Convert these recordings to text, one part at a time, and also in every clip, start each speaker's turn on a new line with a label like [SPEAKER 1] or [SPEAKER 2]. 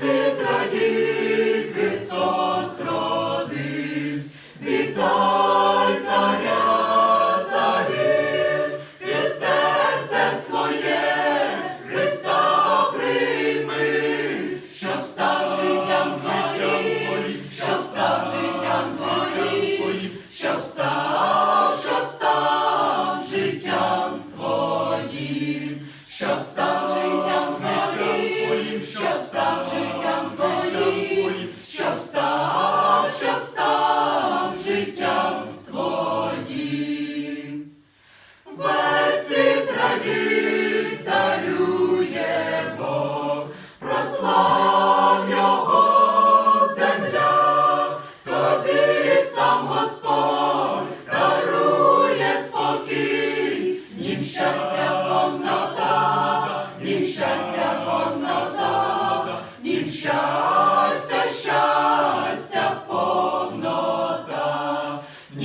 [SPEAKER 1] світ радіть,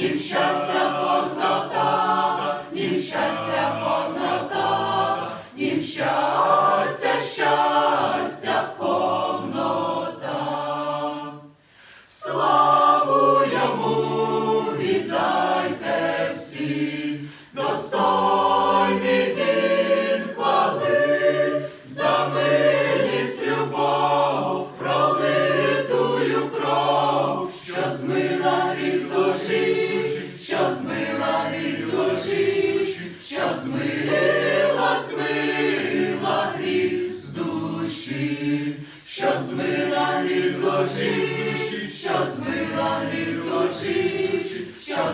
[SPEAKER 1] нім щастя повнота, нім щастя повнота, душі, що змила гріз душі, що змила гріз душі, що